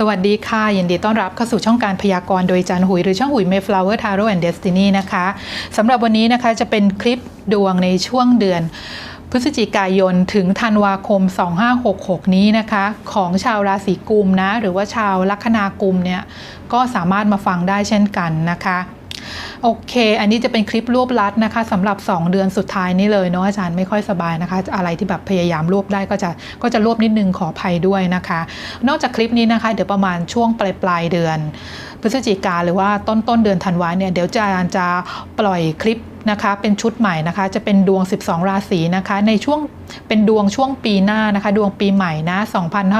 สวัสดีค่ะ ยินดีต้อนรับเข้าสู่ช่องการพยากรณ์โดยจันหุย หรือช่องหุยเมฟลาวเวอร์ทาร์โรแอนด์เดสตินีนะคะสำหรับวันนี้นะคะจะเป็นคลิปดวงในช่วงเดือนพฤศจิกายนถึงธันวาคม 2566 นี้นะคะ ของชาวราศีกุมนะ หรือว่าชาวลัคนากุมเนี่ย ก็สามารถมาฟังได้เช่นกันนะคะ โอเค อันนี้จะเป็นคลิปรวบลัดนะคะสำหรับ 2 เดือนสุดท้ายนี้เลยเนาะอาจารย์ไม่ค่อยสบายนะคะ อะไรที่แบบพยายามรวบได้ก็จะก็จะรวบนิดนึงขออภัยด้วยนะคะ นอกจากคลิปนี้นะคะ เดี๋ยวประมาณช่วงปลายปลายเดือน พฤศจิกาหรือว่าต้นต้นเดือนธันวาเนี่ยเดี๋ยวอาจารย์จะปล่อยคลิป นะคะเป็นชุดใหม่นะคะ จะเป็นดวง 12 ราศีนะคะ ในช่วงเป็นดวงช่วงปีหน้านะคะ ดวงปีใหม่นะ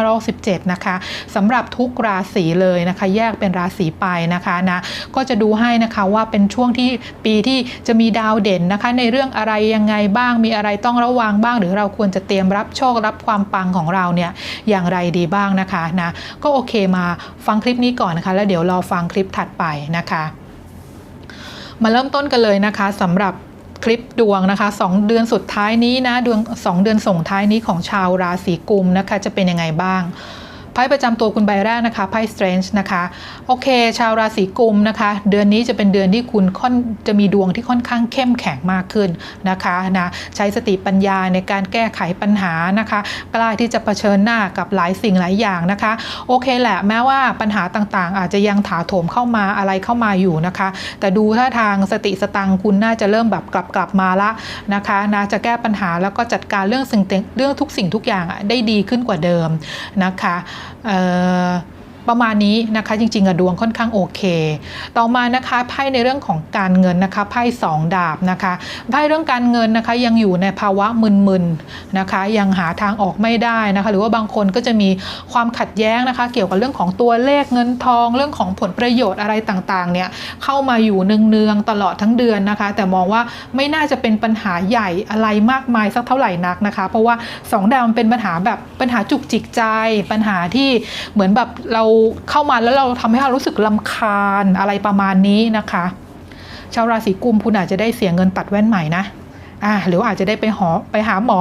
2567นะคะสำหรับทุกราศีเลยนะคะ แยกเป็นราศีไปนะคะนะก็จะดูให้นะคะว่าเป็นช่วงที่ปีที่จะมีดาวเด่นนะคะ ในเรื่องอะไรยังไงบ้างมีอะไรต้องระวังบ้าง หรือเราควรจะเตรียมรับโชครับความปังของเราเนี่ยอย่างไรดีบ้างนะคะนะก็โอเคมาฟังคลิปนี้ก่อนนะคะ แล้วเดี๋ยวรอฟังคลิปถัดไปนะคะ มาเริ่มต้นกันเลยนะคะสำหรับคลิปดวงนะคะ2เดือนสุดท้ายนี้นะดวง2เดือนส่งท้ายนี้ของชาวราศีกุมนะคะจะเป็นยังไงบ้าง ไพ่ประจำตัวคุณใบแรกนะคะไพ่ Strange นะคะโอเค ชาวราศีกุมนะคะ เดือนนี้จะเป็นเดือนที่คุณค่อนจะมีดวงที่ค่อนข้างเข้มแข็งมากขึ้นนะคะนะใช้สติปัญญาในการแก้ไขปัญหานะคะ กล้าที่จะเผชิญหน้ากับหลายสิ่งหลายอย่างนะคะ โอเคแหละแม้ว่าปัญหาต่างๆ อาจจะยังถาโถมเข้ามาอะไรเข้ามาอยู่นะคะ แต่ดูท่าทางสติสตังคุณน่าจะเริ่มแบบกลับกลับมาละนะคะนะจะแก้ปัญหาแล้วก็จัดการเรื่องสิ่งเรื่องทุกสิ่งทุกอย่างได้ดีขึ้นกว่าเดิมนะคะเอ่อ ประมาณนี้นะคะ จริงๆอะดวงค่อนข้างโอเค ต่อมานะคะไพ่ในเรื่องของการเงินนะคะไพ่สองดาบนะคะไพ่เรื่องการเงินนะคะยังอยู่ในภาวะมึนๆนะคะ ยังหาทางออกไม่ได้นะคะ หรือว่าบางคนก็จะมีความขัดแย้งนะคะ เกี่ยวกับเรื่องของตัวเลขเงินทอง เรื่องของผลประโยชน์อะไรต่างๆเนี่ยเข้ามาอยู่เนืองๆตลอดทั้งเดือนนะคะ แต่มองว่าไม่น่าจะเป็นปัญหาใหญ่อะไรมากมายสักเท่าไหร่นักนะคะ เพราะว่าสองดาวมันเป็นปัญหาแบบปัญหาจุกจิกใจปัญหาที่เหมือนแบบเราเข้ามาแล้วเราทำให้เรารู้สึกลำคาญอะไรประมาณนี้นะคะ ชาวราศีกุมคุณอาจจะได้เสียเงินตัดแว่นใหม่นะอ่าหรืออาจจะได้ไปหอไปหาหมอ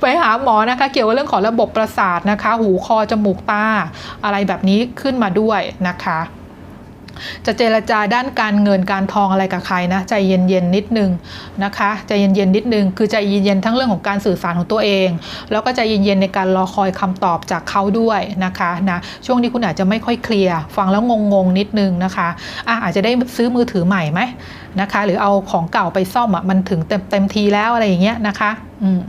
ไปหาหมอนะคะ เกี่ยวกับเรื่องของระบบประสาทนะคะ หูคอจมูกตาอะไรแบบนี้ขึ้นมาด้วยนะคะ จะเจรจาด้านการเงินการทองอะไรกับใครนะใจเย็นๆนิดนึงนะคะใจเย็นๆนิดนึงคือใจเย็นๆทั้งเรื่องของการสื่อสารของตัวเอง แล้วก็ใจเย็นๆในการรอคอยคำตอบจากเขาด้วยนะคะนะช่วงนี้คุณอาจจะไม่ค่อยเคลียร์ฟังแล้วงงๆนิดนึงนะคะอะอาจจะได้ซื้อมือถือใหม่ไหมนะคะ หรือเอาของเก่าไปซ่อมอะมันถึงเต็มเต็มทีแล้วอะไรอย่างเงี้ยนะคะ อืม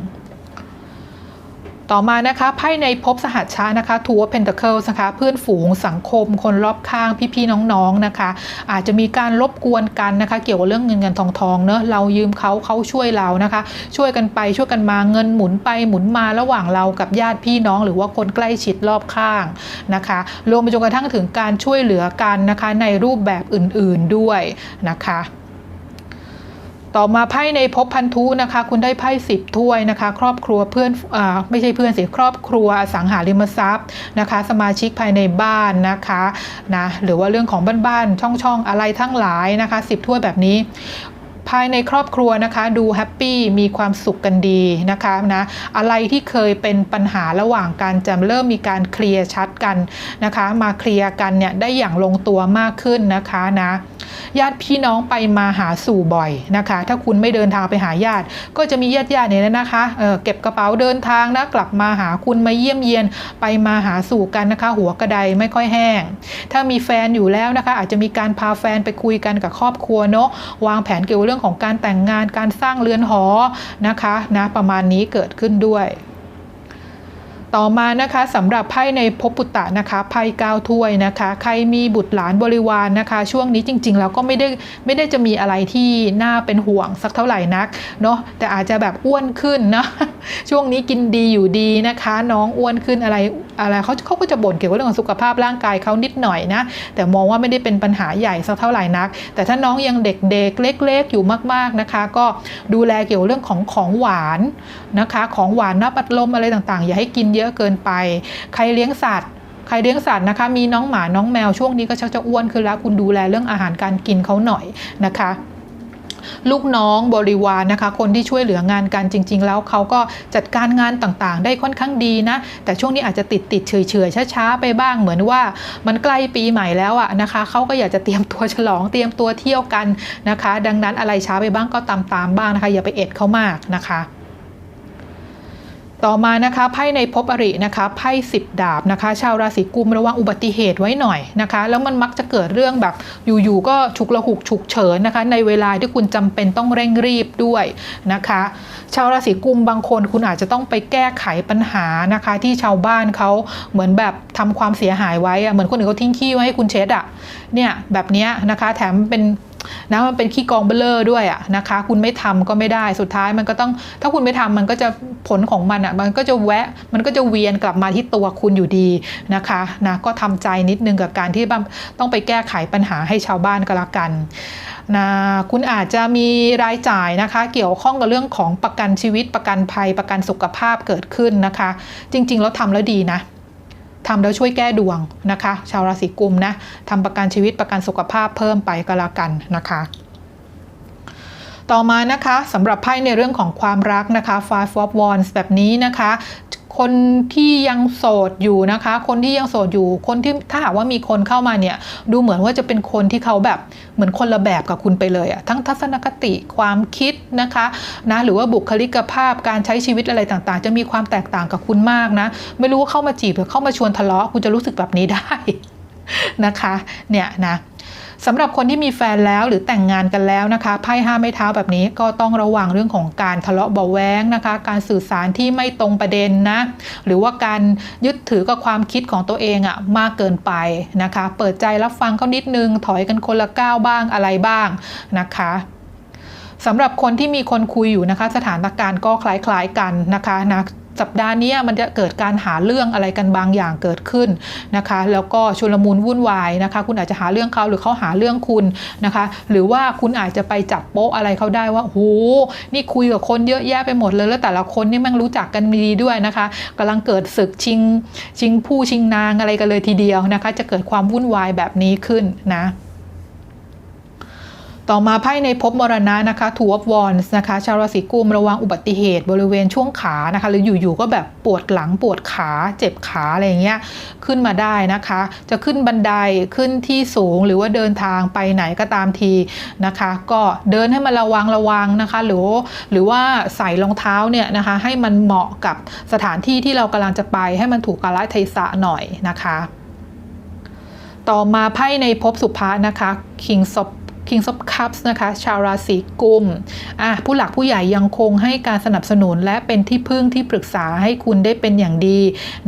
ต่อมานะคะไพ่ในภพสหัชชานะคะทัวเพนต a เคิลนะคะเพื่อนฝูงสังคม คนรอบข้างพี่ๆน้องๆนะคะ อาจจะมีการรบกวนกันนะคะ เกี่ยวกับเรื่องเงินเงินทองทองเนอะเรายืมเขาเขาช่วยเรานะคะ ช่วยกันไปช่วยกันมาเงินหมุนไปหมุนมาระหว่างเรากับญาติพี่น้อง หรือว่าคนใกล้ชิดรอบข้างนะคะรวมไปจนกระทั่งถึงการช่วยเหลือกันนะคะในรูปแบบอื่นๆด้วยนะคะ ต่อมาไพ่ในภพพันธุนะคะ คุณได้ไพ่สิบถ้วยนะคะ ครอบครัวเพื่อนอาไม่ใช่เพื่อนสิครอบครัวสังหาริมทรัพย์นะคะ สมาชิกภายในบ้านนะคะนะหรือว่าเรื่องของบ้านๆช่องๆอะไรทั้งหลายนะคะสิบถ้วยแบบนี้ภายในครอบครัวนะคะดูแฮปปี้มีความสุขกันดีนะคะนะอะไรที่เคยเป็นปัญหาระหว่างกันจะเริ่มมีการเคลียร์ชัดกันนะคะ มาเคลียร์กันเนี่ยได้อย่างลงตัวมากขึ้นนะคะนะ ญาติพี่น้องไปมาหาสู่บ่อยนะคะ ถ้าคุณไม่เดินทางไปหาญาติ ก็จะมีญาติญาติเนี่ยนะคะเเก็บกระเป๋าเดินทางนะกลับมาหาคุณมาเยี่ยมเยียนไปมาหาสู่กันนะคะ หัวกระไดไม่ค่อยแห้ง ถ้ามีแฟนอยู่แล้วนะคะ อาจจะมีการพาแฟนไปคุยกันกับครอบครัวเนาะวางแผนเกี่ยวกับเรื่องของการแต่งงานการสร้างเรือนหอนะคะนะประมาณนี้เกิดขึ้นด้วย ต่อมานะคะสำหรับไพ่ในภพปุตตะนะคะไพ่เก้าถ้วยนะคะ ใครมีบุตรหลานบริวารนนะคะ ช่วงนี้จริง ๆ แล้วก็ไม่ได้ไม่ได้จะมีอะไรที่น่าเป็นห่วงสักเท่าไหร่นักเนาะแต่อาจจะแบบอ้วนขึ้นนะช่วงนี้กินดีอยู่ดีนะคะ น้องอ้วนขึ้นอะไรอะไรเขาเขาก็จะบ่นเกี่ยวกับเรื่องของสุขภาพร่างกายเขานิดหน่อยนะแต่มองว่าไม่ได้เป็นปัญหาใหญ่สักเท่าไหร่นัก แต่ถ้าน้องยังเด็กๆเล็ก ๆ อยู่มากๆนะคะ ก็ดูแลเกี่ยวกับเรื่องของของหวานนะคะ ของหวานน้ำอัดลมอะไรต่างๆ อย่าให้กินเยอะเกินไป ใครเลี้ยงสัตว์ใครเลี้ยงสัตว์นะคะ มีน้องหมาน้องแมวช่วงนี้ก็ชักจะอ้วนขึ้นแล้ว คุณดูแลเรื่องอาหารการกินเขาหน่อยนะคะลูกน้องบริวารนะคะ คนที่ช่วยเหลืองานกันจริง ๆ แล้วเขาก็จัดการงานต่างๆ ได้ค่อนข้างดีนะ แต่ช่วงนี้อาจจะติดติดเฉยเฉยๆช้าๆไปบ้างเหมือนว่ามันใกล้ปีใหม่แล้วอะนะคะเขาก็อยากจะเตรียมตัวฉลองเตรียมตัวเที่ยวกันนะคะ ดังนั้นอะไรช้าไปบ้างก็ตามๆบ้างนะคะ อย่าไปเอ็ดเขามากนะคะ ต่อมานะคะไพ่ในภพอรินะคะไพ่สิบดาบนะคะ ชาวราศีกุมระวังอุบัติเหตุไว้หน่อยนะคะ แล้วมันมักจะเกิดเรื่องแบบอยู่ๆก็ฉุกละหุกฉุกเฉินนะคะ ในเวลาที่คุณจำเป็นต้องเร่งรีบด้วยนะคะ ชาวราศีกุมบางคนคุณอาจจะต้องไปแก้ไขปัญหานะคะ ที่ชาวบ้านเขาเหมือนแบบทำความเสียหายไว้เหมือนคนอื่นเขาทิ้งขี้ไว้ให้คุณเช็ดอะเนี่ยแบบนี้นะคะแถมเป็น นะมันเป็นขี้กองเบลเลอร์ด้วยอะนะคะ คุณไม่ทำก็ไม่ได้สุดท้ายมันก็ต้อง ถ้าคุณไม่ทำมันก็จะผลของมันอะมันก็จะแวะ มันก็จะเวียนกลับมาที่ตัวคุณอยู่ดีนะคะนะก็ทำใจนิดนึงกับการที่ต้องไปแก้ไขปัญหาให้ชาวบ้านก็แล้วกันนะคุณอาจจะมีรายจ่ายนะคะ เกี่ยวข้องกับเรื่องของประกันชีวิตประกันภัยประกันสุขภาพเกิดขึ้นนะคะ จริง ๆ แล้วทำแล้วดีนะ ทำแล้วช่วยแก้ดวงนะคะ ชาวราศีกุมนะทำประกันชีวิตประกันสุขภาพเพิ่มไปก็แล้วกันนะคะ ต่อมานะคะสำหรับไพ่ในเรื่องของความรักนะคะ Five of Wands แบบนี้นะคะ คนที่ยังโสดอยู่นะคะ คนที่ยังโสดอยู่ คนที่ถ้าหากว่ามีคนเข้ามาเนี่ย ดูเหมือนว่าจะเป็นคนที่เขาแบบเหมือนคนละแบบกับคุณไปเลยอะทั้งทัศนคติความคิดนะคะนะหรือว่าบุคลิกภาพการใช้ชีวิตอะไรต่างๆ จะมีความแตกต่างกับคุณมากนะ ไม่รู้ว่าเข้ามาจีบหรือเข้ามาชวนทะเลาะคุณจะรู้สึกแบบนี้ได้นะคะ เนี่ยนะ สำหรับคนที่มีแฟนแล้วหรือแต่งงานกันแล้วนะคะไพ่ห้าไม้เท้าแบบนี้ก็ต้องระวังเรื่องของการทะเลาะเบาแว้งนะคะ การสื่อสารที่ไม่ตรงประเด็นนะ หรือว่าการยึดถือกับความคิดของตัวเองอะมากเกินไปนะคะ เปิดใจรับฟังเขานิดนึง ถอยกันคนละก้าวบ้างอะไรบ้างนะคะสำหรับคนที่มีคนคุยอยู่นะคะ สถานการณ์ก็คล้ายๆกันนะคะนะ สัปดาห์นี้มันจะเกิดการหาเรื่องอะไรกันบางอย่างเกิดขึ้นนะคะ แล้วก็ชุลมุนวุ่นวายนะคะ คุณอาจจะหาเรื่องเขาหรือเขาหาเรื่องคุณนะคะ หรือว่าคุณอาจจะไปจับโป๊ะอะไรเขาได้ว่าโหนี่คุยกับคนเยอะแยะไปหมดเลยแล้วแต่ละคนนี่แม่งรู้จักกันดีด้วยนะคะกำลังเกิดศึกชิงชิงผู้ชิงนางอะไรกันเลยทีเดียวนะคะ จะเกิดความวุ่นวายแบบนี้ขึ้นนะ ต่อมาไพ่ในภพมรณะนะคะ Two of Wands นะคะชาวราศีกุมระวังอุบัติเหตุบริเวณช่วงขานะคะ หรืออยู่ๆก็แบบปวดหลังปวดขาเจ็บขาอะไรอย่างเงี้ยขึ้นมาได้นะคะ จะขึ้นบันไดขึ้นที่สูงหรือว่าเดินทางไปไหนก็ตามทีนะคะ ก็เดินให้มันระวังระวังนะคะ หรือหรือว่าใส่รองเท้าเนี่ยนะคะให้มันเหมาะกับสถานที่ที่เรากำลังจะไปให้มันถูกกาลเทศะหน่อยนะคะ ต่อมาไพ่ในภพสุภานะคะ King of King of Cups นะคะ ชาวราศีกุมอะผู้หลักผู้ใหญ่ยังคงให้การสนับสนุน และเป็นที่พึ่งที่ปรึกษาให้คุณได้เป็นอย่างดี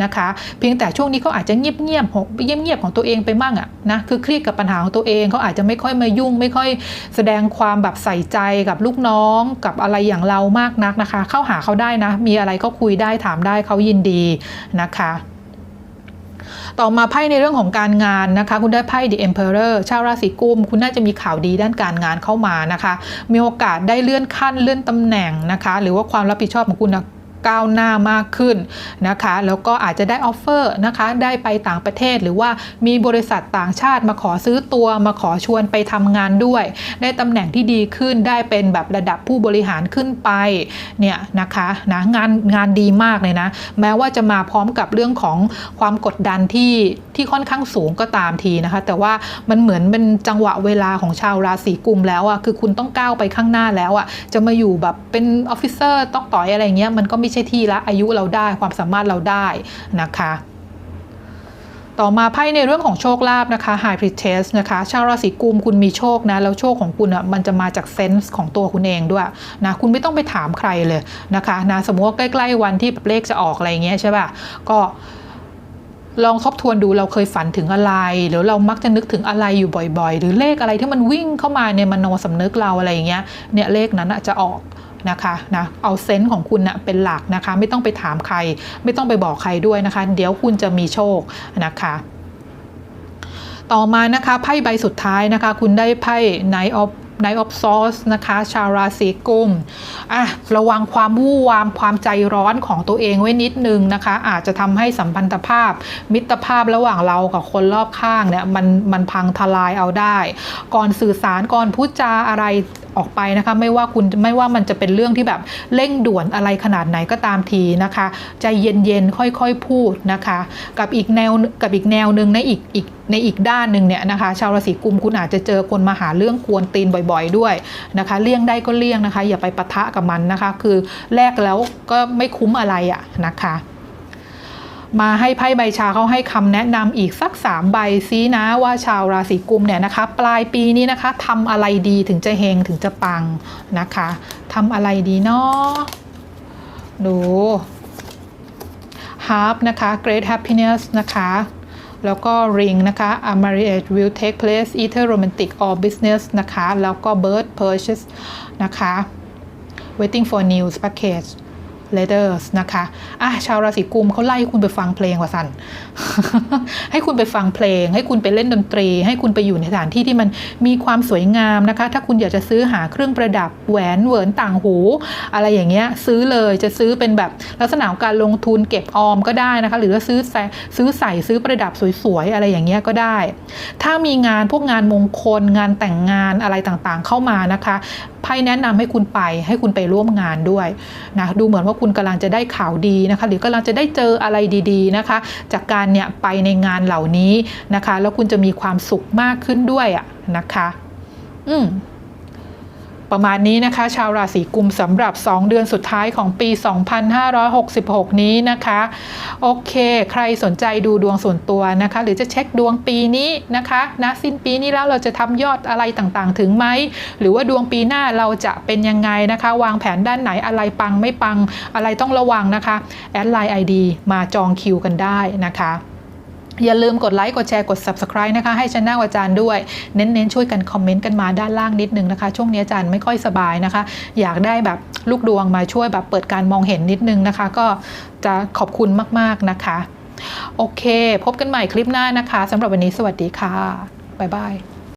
นะคะ เพียงแต่ช่วงนี้เขาอาจจะเงียบเงียบเงียบเงียบๆของตัวเองไปมั่งอะนะคือเครียดกับปัญหาของตัวเองเขาอาจจะไม่ค่อยมายุ่ง ไม่ค่อยแสดงความแบบใส่ใจกับลูกน้อง กับอะไรอย่างเรามากนักนะคะ เข้าหาเขาได้นะ มีอะไรก็คุยได้ถามได้เขายินดีนะคะ ต่อมาไพ่ในเรื่องของการงานนะคะ คุณได้ไพ่ The Emperor ชาวราศีกุม คุณน่าจะมีข่าวดีด้านการงานเข้ามานะคะ มีโอกาสได้เลื่อนขั้นเลื่อนตำแหน่งนะคะ หรือว่าความรับผิดชอบของคุณนะ ก้าวหน้ามากขึ้นนะคะแล้วก็อาจจะได้ออฟเฟอร์นะคะได้ไปต่างประเทศหรือว่ามีบริษัทต่างชาติมาขอซื้อตัวมาขอชวนไปทำงานด้วย ได้ตำแหน่งที่ดีขึ้นได้เป็นแบบระดับผู้บริหารขึ้นไปเนี่ยนะคะนะงานงานดีมากเลยนะ แม้ว่าจะมาพร้อมกับเรื่องของความกดดันที่ที่ค่อนข้างสูงก็ตามทีนะคะ แต่ว่ามันเหมือนเป็นจังหวะเวลาของชาวราศีกุมแล้วอะคือคุณต้องก้าวไปข้างหน้าแล้วอะจะมาอยู่แบบเป็นออฟฟิเซอร์ต้องต่อยอะไรเงี้ยมันก็ไม่ใช่ที่ละอายุเราได้ความสามารถเราได้นะคะ ต่อมาไพ่ในเรื่องของโชคลาภนะคะ High Priestess นะคะ ชาวราศีกุมคุณมีโชคนะ แล้วโชคของคุณอะมันจะมาจากเซนส์ของตัวคุณเองด้วยนะ คุณไม่ต้องไปถามใครเลยนะคะนะสมมติว่าใกล้ ๆ วันที่แบบเลขจะออกอะไรเงี้ยใช่ป่ะก็ลองทบทวนดูเราเคยฝันถึงอะไร หรือเรามักจะนึกถึงอะไรอยู่บ่อยๆ หรือเลขอะไรที่มันวิ่งเข้ามาในมโนสำนึกเราอะไรอย่างเงี้ยเนี่ยเลขนั้นน่ะจะออก นะคะนะเอาเซนส์ของคุณนะเป็นหลักนะคะ ไม่ต้องไปถามใคร ไม่ต้องไปบอกใครด้วยนะคะ เดี๋ยวคุณจะมีโชคนะคะต่อมานะคะไพ่ใบสุดท้ายนะคะ คุณได้ไพ่ Knight of Knight of Swords นะคะ ชาวราศีกุมอะระวังความวู่วามความใจร้อนของตัวเองไว้นิดนึงนะคะ อาจจะทำให้สัมพันธภาพ มิตรภาพระหว่างเรากับคนรอบข้างเนี่ยมันมันพังทลายเอาได้ ก่อนสื่อสารก่อนพูดจาอะไร ออกไปนะคะไม่ว่าคุณไม่ว่ามันจะเป็นเรื่องที่แบบเร่งด่วนอะไรขนาดไหนก็ตามทีนะคะ ใจเย็นๆค่อยๆพูดนะคะ กับอีกแนวกับอีกแนวหนึ่งในอีกอีกในอีกด้านหนึ่งเนี่ยนะคะ ชาวราศีกุมคุณอาจจะเจอคนมาหาเรื่องกวนตีนบ่อยๆด้วยนะคะ เลี่ยงได้ก็เลี่ยงนะคะ อย่าไปปะทะกับมันนะคะ คือแลกแล้วก็ไม่คุ้มอะไรอะนะคะ มาให้ไพ่ใบชาเขาให้คำแนะนำอีกสัก 3 ใบซินะว่าชาวราศีกุมเนี่ยนะคะ ปลายปีนี้นะคะทำอะไรดีถึงจะเฮงถึงจะปังนะคะทำอะไรดีเนาะดู Harp นะคะ Great Happiness นะคะแล้วก็ Ring นะคะ A marriage will take place either romantic or business นะคะ แล้วก็ Bird purchase นะคะ waiting for news package letters นะคะอะชาวราศีกุมเขาไล่คุณไปฟังเพลงว่าสัน ให้คุณไปฟังเพลง ให้คุณไปเล่นดนตรี ให้คุณไปอยู่ในสถานที่ที่มันมีความสวยงามนะคะ ถ้าคุณอยากจะซื้อหาเครื่องประดับแหวนเหวินต่างหู อะไรอย่างเงี้ยซื้อเลยจะซื้อเป็นแบบลักษณะของการลงทุนเก็บออมก็ได้นะคะ หรือว่าซื้อใส่ซื้อใส่ซื้อประดับสวยๆอะไรอย่างเงี้ยก็ได้ ถ้ามีงานพวกงานมงคลงานแต่งงานอะไรต่างๆ เข้ามานะคะ ไพ่แนะนำให้คุณไปให้คุณไปร่วมงานด้วยนะดูเหมือนว่าคุณกำลังจะได้ข่าวดีนะคะ หรือกำลังจะได้เจออะไรดี ๆนะคะ จากการเนี่ยไปในงานเหล่านี้นะคะ แล้วคุณจะมีความสุขมากขึ้นด้วยอะนะคะ อืม ประมาณนี้นะคะ ชาวราศีกุมสำหรับ 2 เดือนสุดท้ายของปี 2566 นี้นะคะ โอเค ใครสนใจดูดวงส่วนตัวนะคะ หรือจะเช็คดวงปีนี้นะคะนะสิ้นปีนี้แล้วเราจะทำยอดอะไรต่างๆ ถึงไหม หรือว่าดวงปีหน้าเราจะเป็นยังไงนะคะ วางแผนด้านไหนอะไรปังไม่ปังอะไรต้องระวังนะคะแอดไลน์ ID มาจองคิวกันได้นะคะ อย่าลืมกดไลค์ กดแชร์ กด Subscribe นะคะ ให้ช anel อาจารย์ด้วย เน้น ๆ ช่วยกันคอมเมนต์กันมาด้านล่างนิดนึงนะคะ ช่วงนี้อาจารย์ไม่ค่อยสบายนะคะ อยากได้แบบลูกดวงมาช่วยแบบเปิดการมองเห็นนิดนึงนะคะ ก็จะขอบคุณมาก ๆ นะคะ โอเค พบกันใหม่คลิปหน้านะคะสำหรับวันนี้สวัสดีค่ะ บ๊ายบาย